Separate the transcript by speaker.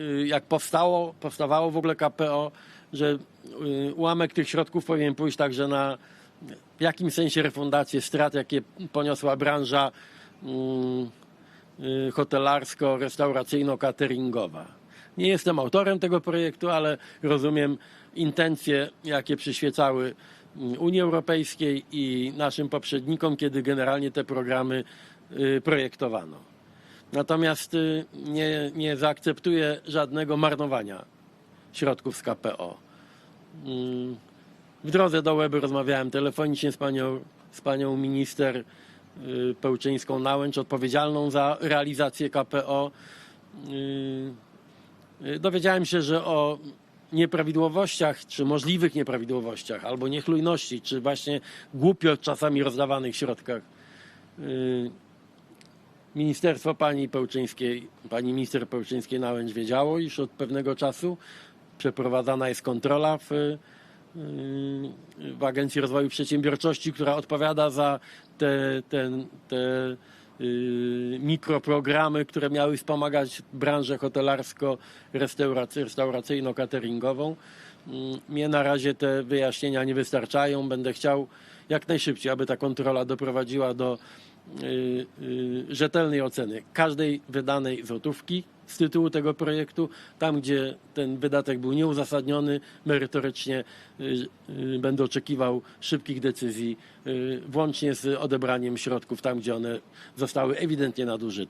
Speaker 1: y, jak powstało, powstawało w ogóle KPO, że y, ułamek tych środków powinien pójść także na w jakimś sensie refundację strat, jakie poniosła branża mm, y, hotelarsko-restauracyjno-cateringowa. Nie jestem autorem tego projektu, ale rozumiem intencje, jakie przyświecały mm, Unii Europejskiej i naszym poprzednikom, kiedy generalnie te programy projektowano. Natomiast y, nie, nie zaakceptuję żadnego marnowania środków z KPO. Mm, W drodze do Łeby rozmawiałem telefonicznie z panią, z panią minister y, Pełczyńską-Nałęcz, odpowiedzialną za realizację KPO. Y, Dowiedziałem się, że o nieprawidłowościach, czy możliwych nieprawidłowościach, albo niechlujności, czy właśnie głupio czasami rozdawanych środkach Ministerstwo pani Pełczyńskiej, pani minister Pełczyńskiej Nałęcz wiedziało, iż od pewnego czasu przeprowadzana jest kontrola w, y, w Agencji Rozwoju Przedsiębiorczości, która odpowiada za te, te, te mikroprogramy, które miały wspomagać branżę hotelarsko-restauracyjno-cateringową. Mm, Mnie na razie te wyjaśnienia nie wystarczają. Będę chciał jak najszybciej, aby ta kontrola doprowadziła do y, y, rzetelnej oceny każdej wydanej złotówki z tytułu tego projektu. Tam, gdzie ten wydatek był nieuzasadniony, merytorycznie y, y, będę oczekiwał szybkich decyzji, y, włącznie z odebraniem środków tam, gdzie one zostały ewidentnie nadużyte.